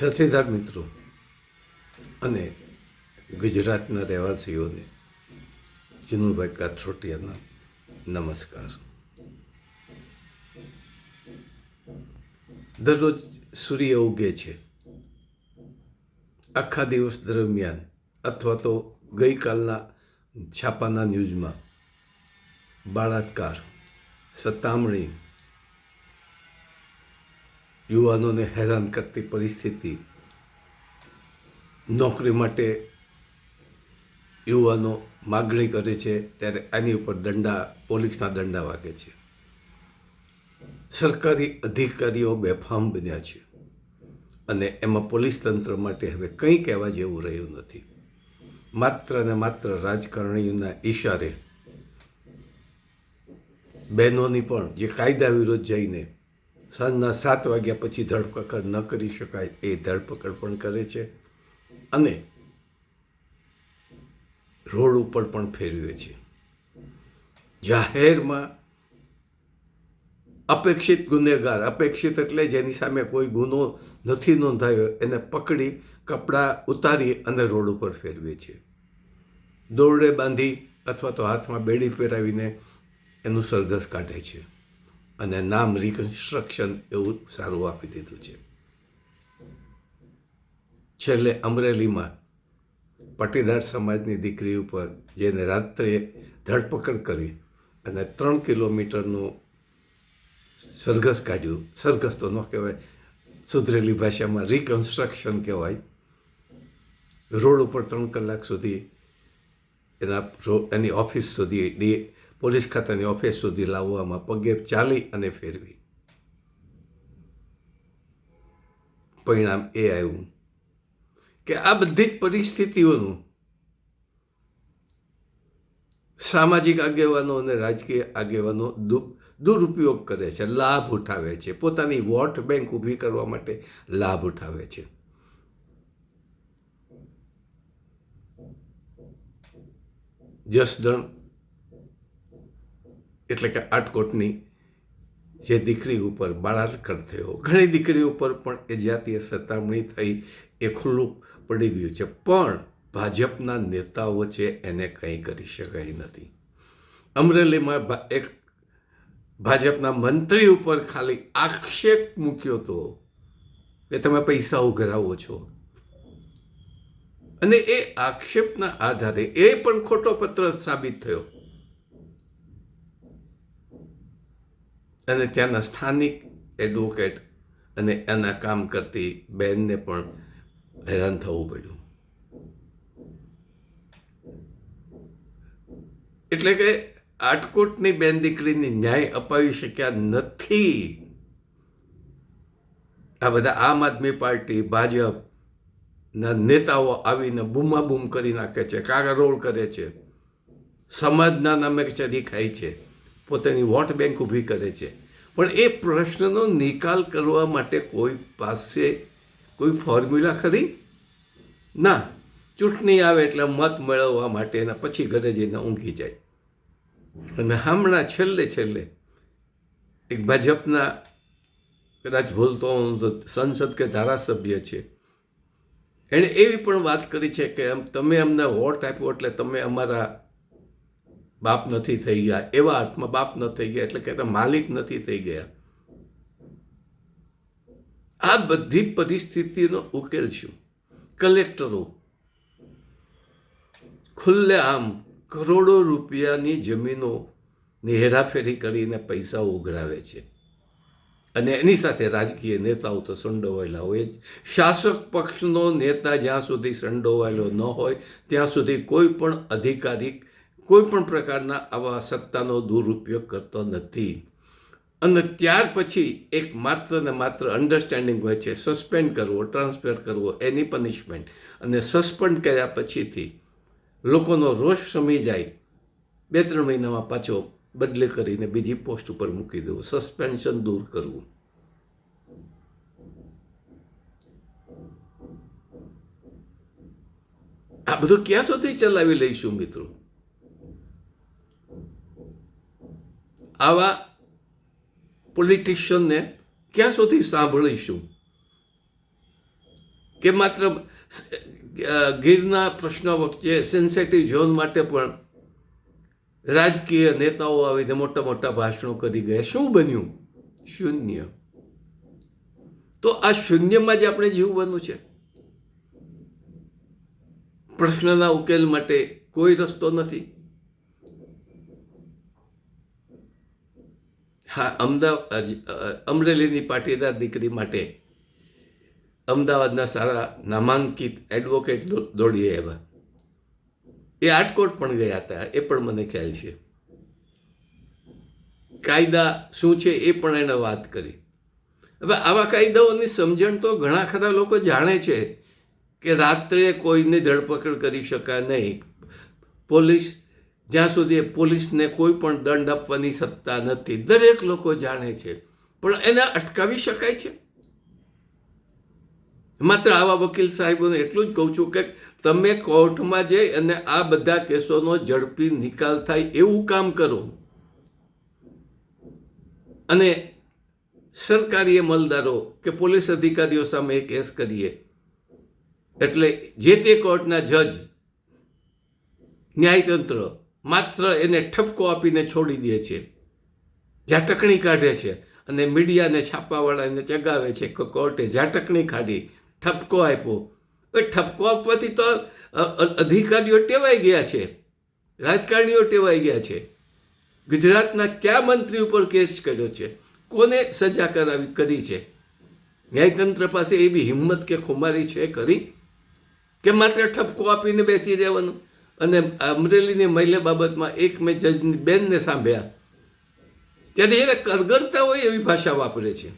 સાથીદાર મિત્રો, અને ગુજરાતના રહેવાસીઓને જીનુભાઈ કાથરોટિયાના નમસ્કાર. દરરોજ સૂર્ય ઉગે છે. આખા દિવસ દરમિયાન, અથવા તો ગઈકાલના છાપાના ન્યૂઝમાં, બળાત્કાર, સતામણી યુવાનોને હેરાન કરતી પરિસ્થિતિ. નોકરી માટે યુવાનો માગણી કરે છે ત્યારે આની ઉપર દંડા, પોલીસના દંડા વાગે છે. સરકારી અધિકારીઓ બેફામ બન્યા છે અને એમાં પોલીસ તંત્ર માટે હવે કંઈ કહેવા જેવું રહ્યું નથી. માત્ર ને માત્ર રાજકારણીઓના ઈશારે બહેનોની પણ જે કાયદા વિરુદ્ધ જઈને સાંજના સાત વાગ્યા પછી ધરપકડ ન કરી શકાય એ ધરપકડ પણ કરે છે અને રોડ ઉપર પણ ફેરવે છે. જાહેરમાં અપેક્ષિત ગુનેગાર, અપેક્ષિત એટલે જેની સામે કોઈ ગુનો નથી નોંધાયો, એને પકડી કપડાં ઉતારી અને રોડ ઉપર ફેરવે છે. દોરડે બાંધી અથવા તો હાથમાં બેડી પહેરાવીને એનું સરઘસ કાઢે છે. અને નામ રિકન્સ્ટ્રક્શન એવું સારું આપી દીધું છે. છેલ્લે અમરેલીમાં પાટીદાર સમાજની દીકરી ઉપર જેને રાત્રે ધરપકડ કરી અને ત્રણ કિલોમીટરનું સરઘસ કાઢ્યું. સરઘસ તો ન કહેવાય, સુધરેલી ભાષામાં રિકન્સ્ટ્રક્શન કહેવાય. રોડ ઉપર ત્રણ કલાક સુધી એના, એની ઓફિસ સુધી ડી પોલીસ ખાતાની ઓફિસ સુધી લાવવામાં પગે ચાલી અને ફેરવી. પરિણામ એ આવ્યું કે આ બધી જ પરિસ્થિતિઓનું સામાજિક આગેવાનો અને રાજકીય આગેવાનો દુરુપયોગ કરે છે, લાભ ઉઠાવે છે, પોતાની વોટ બેંક ઊભી કરવા માટે લાભ ઉઠાવે છે. જસદણ એટલે કે આટકોટની જે દીકરી ઉપર બળાત્કાર થયો, ઘણી દીકરી ઉપર પણ એ જાતીય સતામણી થઈ, એ ખુલ્લું પડી ગયું છે. પણ ભાજપના નેતાઓ છે એને કંઈ કરી શકાય નથી. અમરેલીમાં એક ભાજપના મંત્રી ઉપર ખાલી આક્ષેપ મૂક્યો હતો કે તમે પૈસા ઉઘરાવો છો. અને એ આક્ષેપના આધારે એ પણ ખોટો પત્ર સાબિત થયો. અને ત્યાંના સ્થાનિક એડવોકેટ અને એના કામ કરતી બહેનને પણ હેરાન થવું પડ્યું. એટલે કે આટકોટની બેન દીકરીને ન્યાય અપાવી શક્યા નથી. આ બધા આમ આદમી પાર્ટી ભાજપ ના નેતાઓ આવીને બૂમાબૂમ કરી નાખે છે, કાગળ રોલ કરે છે. સમાજના નામે ચરી ખાય છે. પોતાની વોટ બેંક ઊભી કરે છે. પણ એ પ્રશ્નનો નિકાલ કરવા માટે કોઈ પાસે કોઈ ફોર્મ્યુલા ખરી? ના. ચૂંટણી આવે એટલે મત મેળવવા માટે એના પછી ઘરે જઈને ઊંઘી જાય. અને હમણાં છેલ્લે છેલ્લે એક ભાજપના કદાચ ભૂલતો હોઉં તો સંસદ કે ધારાસભ્ય છે. એણે એવી પણ વાત કરી છે કે તમે અમને વોટ આપ્યો એટલે તમે અમારા બાપ નથી થઈ ગયા, એવા અર્થમાં બાપ ન થઈ ગયા, એટલે કહેતા માલિક નથી થઈ ગયા. આ બધી પરિસ્થિતિનો ઉકેલ શું? કલેક્ટરો, ખુલ્લે આમ કરોડો રૂપિયાની જમીનો હેરાફેરી કરીને પૈસા ઉઘરાવે છે. અને એની સાથે રાજકીય નેતાઓ તો સંડોવાયેલા હોય જ. શાસક પક્ષનો નેતા જ્યાં સુધી સંડોવાયેલો ન હોય, ત્યાં સુધી કોઈ પણ અધિકારી કોઈ પણ પ્રકારના આવા સત્તાનો દુરુપયોગ કરતો નથી. અને ત્યાર પછી એક માત્ર ને માત્ર અન્ડરસ્ટેન્ડિંગ હોય છે સસ્પેન્ડ કરવો ટ્રાન્સફર કરવો, એની પનિશમેન્ટ અને સસ્પેન્ડ કર્યા પછીથી લોકોનો રોષ શમી જાય. બે ત્રણ મહિનામાં પાછો બદલે કરીને બીજી પોસ્ટ ઉપર મૂકી દેવું. સસ્પેન્શન દૂર કરવું. આ બધું ક્યાં સુધી ચલાવી લઈશું મિત્રો? આવા પોલિટિશિયનને ક્યાં સુધી સાંભળીશું? કે માત્ર ગીરના પ્રશ્નો વચ્ચે સેન્સેટિવ ઝોન માટે પણ રાજકીય નેતાઓ આવીને મોટા મોટા ભાષણો કરી ગયા. શું બન્યું? શૂન્ય. તો આ શૂન્યમાં જ આપણે જીવવાનું છે. પ્રશ્નના ઉકેલ માટે કોઈ રસ્તો નથી. હા અમદાવાદ અમરેલીની પાટીદાર દીકરી માટે અમદાવાદના સારા નામાંકિત એડવોકેટ દોડીએ એવા. એ આટકોટ પણ ગયા હતા, એ પણ મને ખ્યાલ છે. કાયદા શું છે એ પણ એને વાત કરી. હવે આવા કાયદાઓની સમજણ તો ઘણા ખરા લોકો જાણે છે કે રાત્રે કોઈની ધરપકડ કરી શકાય નહીં. પોલીસ જ્યાં સુધી પોલીસને કોઈ પણ દંડ આપવાની સત્તા નથી, દરેક લોકો જાણે છે. પણ એને અટકાવી શકાય છે? માત્ર આવા વકીલ સાહેબોને એટલું જ કહું છું કે તમે કોર્ટમાં જઈ અને આ બધા કેસોનો ઝડપી નિકાલ થાય એવું કામ કરો. અને સરકારી અમલદારો કે પોલીસ અધિકારીઓ સામે કેસ કરીએ. એટલે જે તે કોર્ટના જજ, ન્યાયતંત્ર માત્ર એને ઠપકો આપીને છોડી દે છે. ઝાટકણી કાઢે છે અને મીડિયાને છાપાવાળાને ચગાવે છે કે કોર્ટે ઝાટકણી કાઢી, ઠપકો આપ્યો. એ ઠપકો આપવાથી તો અધિકારીઓ ટેવાઈ ગયા છે. રાજકારણીઓ ટેવાઈ ગયા છે. ગુજરાતના કયા મંત્રી ઉપર કેસ કર્યો છે? કોને સજા કરાવી, કરી છે? ન્યાયતંત્ર પાસે એવી હિંમત કે ખુમારી છે ખરી? કે માત્ર ઠપકો આપીને બેસી રહેવાનું? અને અમરેલીની મહિલા બાબતમાં એક મેં જજની બેનને સાંભળ્યા. ત્યારે એને કરગરતા હોય એવી ભાષા વાપરે છે.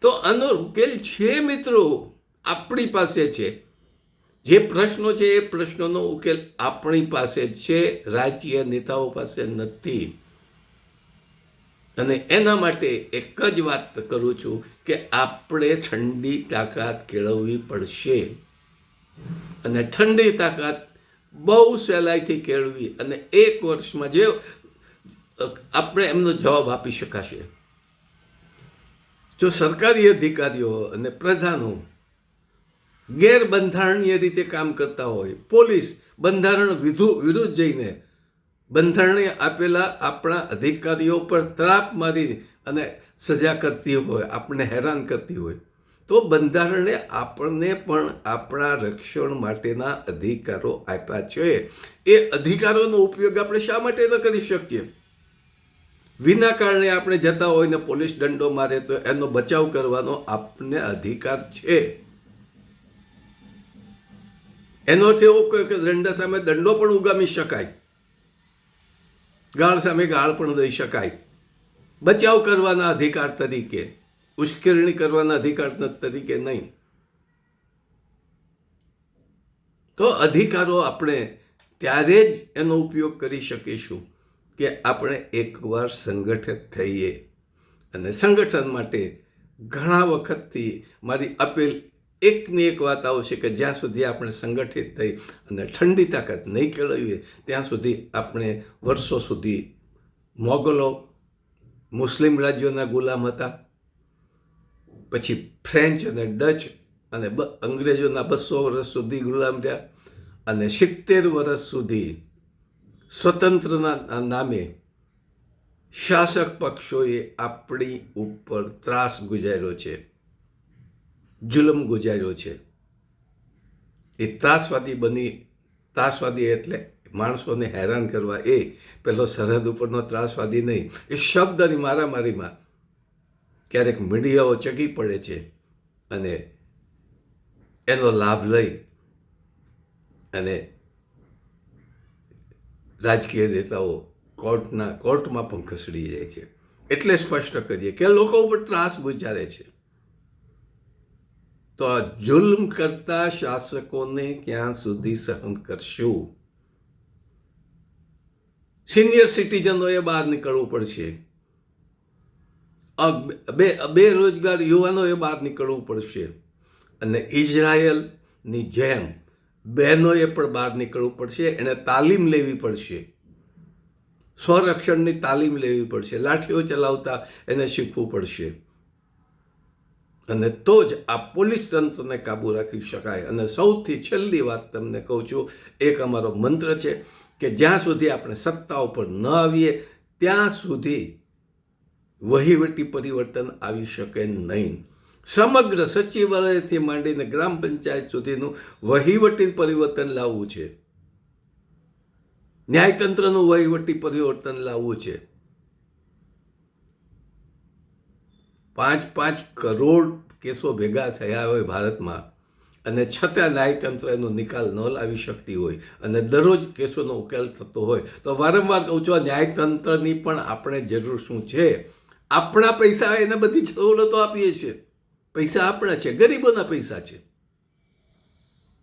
તો આનો ઉકેલ છે મિત્રો આપણી પાસે છે. જે પ્રશ્નો છે એ પ્રશ્નોનો ઉકેલ આપણી પાસે છે, રાજકીય નેતાઓ પાસે નથી. અને એના માટે એક જ વાત કરું છું કે આપણે ઠંડી તાકાત કેળવવી પડશે. અને ઠંડી તાકાત બહુ સહેલાઈથી કેળવી અને એક વર્ષમાં જે આપણે એમનો જવાબ આપી શકાશે. જો સરકારી અધિકારીઓ અને પ્રધાનો ગેરબંધારણીય રીતે કામ કરતા હોય, પોલીસ બંધારણ વિધુ, વિરુદ્ધ જઈને બંધારણે આપેલા આપણા અધિકારીઓ પર ત્રાપ મારી અને સજા કરતી હોય આપણને હેરાન કરતી હોય તો બંધારણે આપણને પણ આપણા રક્ષણ માટેના અધિકારો આપ્યા છે. એ અધિકારોનો ઉપયોગ આપણે શા માટે ન કરી શકીએ? વિના કારણે આપણે જતા હોય ને પોલીસ દંડો મારે તો એનો બચાવ કરવાનો આપને અધિકાર છે. એનો અર્થ એવો કે દંડ સામે દંડો પણ ઉગામી શકાય. ગાળ સામે ગાળ પણ દઈ શકાય. બચાવ કરવાના અધિકાર તરીકે. ઉશ્કેરણી કરવાના અધિકાર તરીકે નહીં. તો અધિકારો આપણે ત્યારે જ એનો ઉપયોગ કરી શકીશું કે આપણે એકવાર સંગઠિત થઈએ. અને સંગઠન માટે ઘણા વખતથી મારી અપીલ એકની એક વાત આવશે કે જ્યાં સુધી આપણે સંગઠિત થઈ અને ઠંડી તાકાત નહીં કેળવીએ, ત્યાં સુધી આપણે વર્ષો સુધી મોગલો મુસ્લિમ રાજ્યોના ગુલામ હતા. પછી ફ્રેન્ચ અને ડચ અને અંગ્રેજોના બસો વર્ષ સુધી ગુલામ રહ્યા અને સિત્તેર વર્ષ સુધી સ્વતંત્રના નામે શાસક પક્ષોએ આપણી ઉપર ત્રાસ ગુજાર્યો છે, જુલમ ગુજાર્યો છે. એ ત્રાસવાદી બની ત્રાસવાદી એટલે માણસોને હેરાન કરવા એ પેલો સરહદ ઉપરનો ત્રાસવાદી નહીં, એ શબ્દની મારામારીમાં ક્યારેક મીડિયાઓ ચગી પડે છે અને એનો લાભ લઈ અને રાજકીય નેતાઓ કોર્ટના, કોર્ટમાં પણ ખસડી જાય છે. એટલે સ્પષ્ટ કરીએ કે લોકો ઉપર ત્રાસ ગુજારે છે. તો આ જુલ્મ કરતા શાસકોને ક્યાં સુધી સહન કરશું? સિનિયર સિટીઝનોએ બહાર નીકળવું પડશે. બે બેરોજગાર યુવાનોએ બહાર નીકળવું પડશે. અને ઇઝરાયલની જેમ બહેનોએ પણ બહાર નીકળવું પડશે. એને તાલીમ લેવી પડશે. સ્વરક્ષણની તાલીમ લેવી પડશે. લાઠીઓ ચલાવતા એને શીખવું પડશે. અને તો જ આ પોલીસ તંત્રને કાબૂ રાખી શકાય. અને સૌથી છેલ્લી વાત તમને કહું છું, એક અમારો મંત્ર છે કે જ્યાં સુધી આપણે સત્તા ઉપર ન આવીએ, ત્યાં સુધી વહીવટી પરિવર્તન આવી શકે નહીં. સમગ્ર સચિવાલયથી માંડીને ગ્રામ પંચાયત સુધીનું વહીવટી પરિવર્તન લાવવું છે. ન્યાયતંત્રનું વહીવટી પરિવર્તન લાવવું છે. પાંચ પાંચ કરોડ કેસો ભેગા થયા હોય ભારતમાં અને છતાં ન્યાયતંત્ર એનો નિકાલ ન લાવી શકતી હોય અને દરરોજ કેસોનો ઉકેલ થતો હોય તો વારંવાર કહું છું ન્યાયતંત્રની પણ આપણે જરૂર શું છે? આપણા પૈસા એને બધી સવલતો આપીએ છીએ. પૈસા આપણા છે, ગરીબોના પૈસા છે.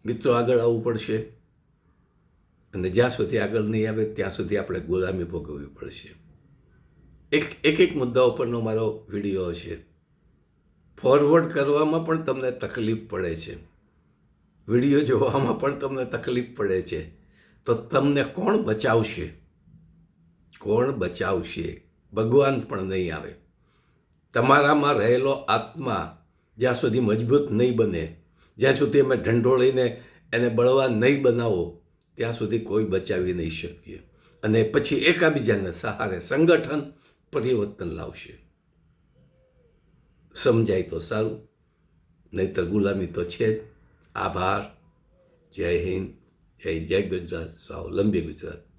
મિત્રો આગળ આવવું પડશે. અને જ્યાં સુધી આગળ નહીં આવે, ત્યાં સુધી આપણે ગુલામી ભોગવવી પડશે. એક એક એક મુદ્દા ઉપરનો મારો વીડિયો હશે. ફોરવર્ડ કરવામાં પણ તમને તકલીફ પડે છે. વીડિયો જોવામાં પણ તમને તકલીફ પડે છે. તો તમને કોણ બચાવશે? કોણ બચાવશે? ભગવાન પણ નહીં આવે. તમારામાં રહેલો આત્મા જ્યાં સુધી મજબૂત નહીં બને, જ્યાં સુધી અમે ઢંઢોળીને એને બળવાન નહીં બનાવો, ત્યાં સુધી કોઈ બચાવી નહીં શકીએ. અને પછી એકાબીજાને સહારે સંગઠન પરિવર્તન લાવશે. સમજાય તો સારું, નહીતર ગુલામી તો છે જ. આભાર. જય હિન્દ. જય જય ગુજરાત. સ્વાવલંબી ગુજરાત.